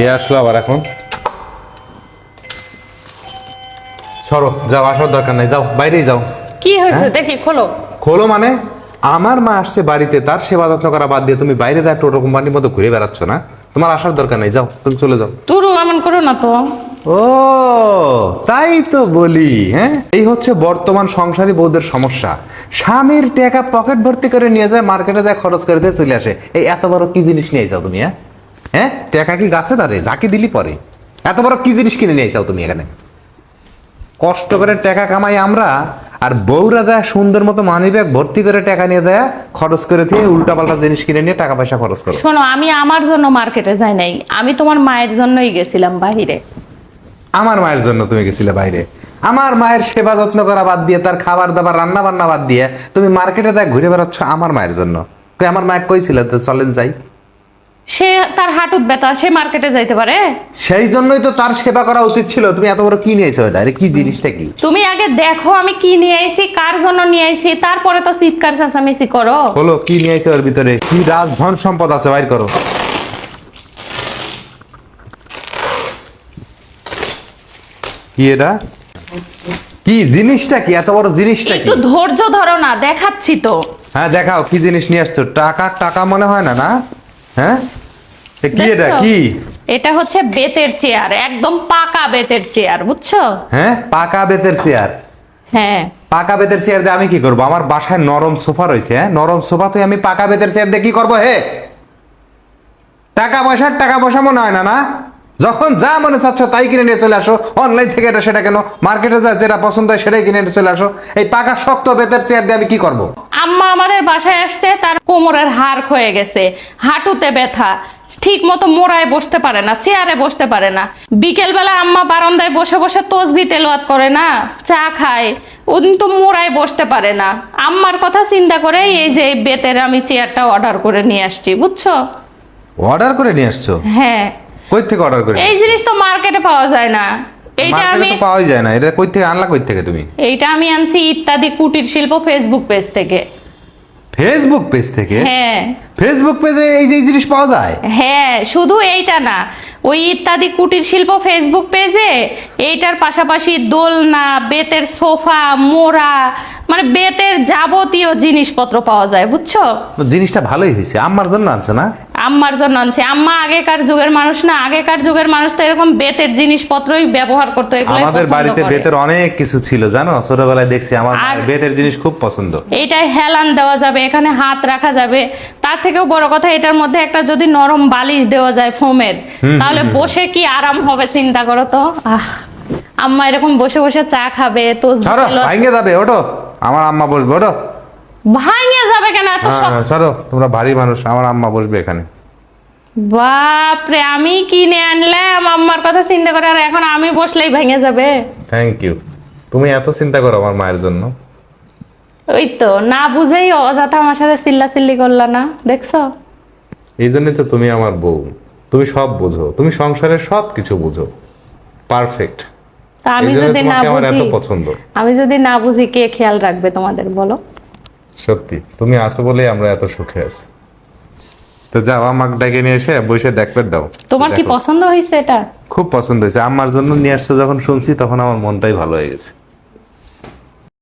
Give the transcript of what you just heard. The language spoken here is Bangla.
কে আসলো আবার এখন? সরো যাও আসার দরকার নাই যাও বাইরেই যাও। কি হয়েছে? হ্যাঁ? দেখি খোলো। খোলো মানে? আমার মা আসছে বাড়িতে তার সেবা যত্ন করা বাদ দিয়ে তুমি বাইরে দেয় টোটো কোম্পানির মতো ঘুরে বেড়াচ্ছ না? তোমার আসার দরকার নেই যাও তুমি চলে যাও। তুরু এমন করো না তো। ও তাই তো বলি হ্যাঁ? এই হচ্ছে বর্তমান সংসারী বউদের সমস্যা। স্বামীর টাকা পকেট ভর্তি করে নিয়ে যায় মার্কেটে যায় খরচ করে দিয়ে চলে আসে। এই এত বড় কি জিনিস নিয়ে যাও তুমি হ্যাঁ? হ্যাঁ? টাকা কি গাছে দাঁড়ে যাকে দিলি পরে। এত বড় কি জিনিস কিনে নিয়ে চাও তুমি এখানে? কষ্ট করে টাকা কামাই আমরা আর বউরা দেয় সুন্দর মতো মানি ব্যাগ ভর্তি করে টাকা নিয়ে দেয় খরচ করে দিয়ে উল্টা পাল্টা জিনিস কিনে নিয়ে টাকা পয়সা খরচ করো। শোনো আমি আমার জন্য মার্কেটে যাই নাই। আমি তোমার মায়ের জন্যই গেছিলাম বাহিরে। আমার মায়ের জন্য তুমি গেছিলে বাইরে। আমার মায়ের সেবা যত্ন করা বাদ দিয়ে তার খাবার দাবার রান্না বান্না বাদ দিয়ে তুমি মার্কেটে দেখ ঘুরে বেড়াচ্ছ আমার মায়ের জন্য। আমার মায়ের কইছিল তো চলেন যাই। সে তার হাঁটুত ব্যথা সে মার্কেটে যাইতে পারে? সেই জন্যই তো তার সেবা করা উচিত ছিল। তুমি এত বড় কি নিয়েছো এটা? আরে কি জিনিসটা কি? তুমি আগে দেখো আমি কি নিয়ে আইছি কার জন্য নিয়ে আইছি তারপরে তো চিৎকার চেঁচামেচি করো। হলো কি নিয়েছো ওর ভিতরে? কি রাজধন সম্পদ আছে? বাইর করো। কি এটা? কি জিনিসটা কি? এত বড় জিনিসটা কি? একটু ধৈর্য ধরো না দেখাচ্ছি তো। হ্যাঁ দেখাও কি জিনিস নিয়ে আসছো? টাকা টাকা মনে হয় না না? হ্যাঁ? কি এটা? কি? এটা হচ্ছে বেতের চেয়ার একদম পাকা বেতের চেয়ার বুঝছ? হ্যাঁ? পাকা বেতের চেয়ার। হ্যাঁ। পাকা বেতের চেয়ার দিয়ে আমি কি করব? আমার বাসায় নরম সোফা রয়েছে হ্যাঁ? নরম সোফাতে আমি পাকা বেতের চেয়ার দিয়ে কি করব হে? টাকা পয়সার টাকা পয়সা মনে হয় না না? যখন যা মনে চাচ্ছ তাই কিনে নিয়ে চলে আসো। অনলাইন থেকে এটা সেটা কেন? মার্কেটে যা যেটা পছন্দ হয় সেটাই কিনে নিয়ে চলে আসো। এই পাকা শক্ত বেতের চেয়ার দিয়ে আমি কি করব? আম্মা আমাদের বাসায় আসছে কোমরের হাড় ক্ষয়ে গেছে হাঁটুতে ব্যথা ঠিক মতো মোড়ায় বসতে পারে না চেয়ারে বসতে পারে না। বিকেল বেলা আম্মা বারান্দায় বসে বসে তসবি তেলোয়াত করে না চা খায় ওদিন তো মোড়ায় বসতে পারে না। আম্মার কথা চিন্তা করে এই যে বেতের আমি চেয়ারটা অর্ডার করে নিয়ে আসছি বুঝছ? অর্ডার করে নিয়ে আসছো? হ্যাঁ। কই থেকে অর্ডার করে? এই জিনিস তো মার্কেটে পাওয়া যায় না। এইটা আমি তো পাওয়াই যায় না। এটা কই থেকে আনলা কই থেকে তুমি? এইটা আমি আনছি ইত্যাদি কুটির শিল্প ফেসবুক পেজ থেকে। ফেসবুক পেজ থেকে হ্যাঁ। ফেসবুক পেজে এই যে জিনিস পাওয়া যায়? হ্যাঁ শুধু এইটা না। ওই ইত্যাদি কুটির শিল্প ফেসবুক পেজে এইটার পাশাপাশি দোলনা বেতের সোফা মোড়া মানে বেতের যাবতীয় জিনিসপত্র পাওয়া যায় বুঝছ? জিনিসটা ভালোই হয়েছে। আমার জন্য আনছে না? আম্মার জন্য আনছে। আম্মা আগেকার যুগের মানুষ না আগেকার যুগের মানুষ তো এরকম বেতের জিনিসপত্রই ব্যবহার করতো আমাদের বাড়িতে বেতের অনেক কিছু ছিল জানো? ছোটবেলায় দেখছি আমার বেতের জিনিস খুব পছন্দ। এইটাই হেলান দেওয়া যাবে এখানে হাত রাখা যাবে। তার থেকেও বড় কথা এটার মধ্যে একটা যদি নরম বালিশ দেওয়া যায় ফোমের তাহলে বসে কি আরাম হবে চিন্তা করো তো? আহ আম্মা এরকম বসে বসে চা খাবে তো ছাড়ো যাবে ওটো আমার আম্মা বসবে ওটো ভাঙে যাবে কেন? এত হ্যাঁ, সব হ্যাঁ, ছাড়ো তোমরা ভারী মানুষ আমার আম্মা বসবে এখানে। বাপরে আমি কিনে আনলাম আম্মার কথা চিন্তা করে আর এখন আমি বসলেই ভেঙে যাবে। থ্যাংক ইউ তুমি এত চিন্তা করো আমার মায়ের জন্য। ওই তো না বুঝেই অযথা আমার সাথে করলা না দেখছ? এই জন্যই তো তুমি আমার বউ। তুমি সব বোঝো তুমি সংসারের সব কিছু বোঝো। পারফেক্ট তা আমি এই জন্য যদি না তোমাকে আমার এত বুঝি পছন্দ। আমি যদি না বুঝি কে খেয়াল রাখবে তোমাদের বলো? সত্যি তুমি আছো বলেই আমরা এত সুখে আছি। তো যাও আমাকে ডেকে নিয়ে এসে বসে দেখবে দাও। তোমার কি পছন্দ হয়েছে এটা? খুব পছন্দ হয়েছে। আমার জন্য নিয়ে আসছো যখন শুনছি তখন আমার মনটাই ভালো হয়ে গেছে।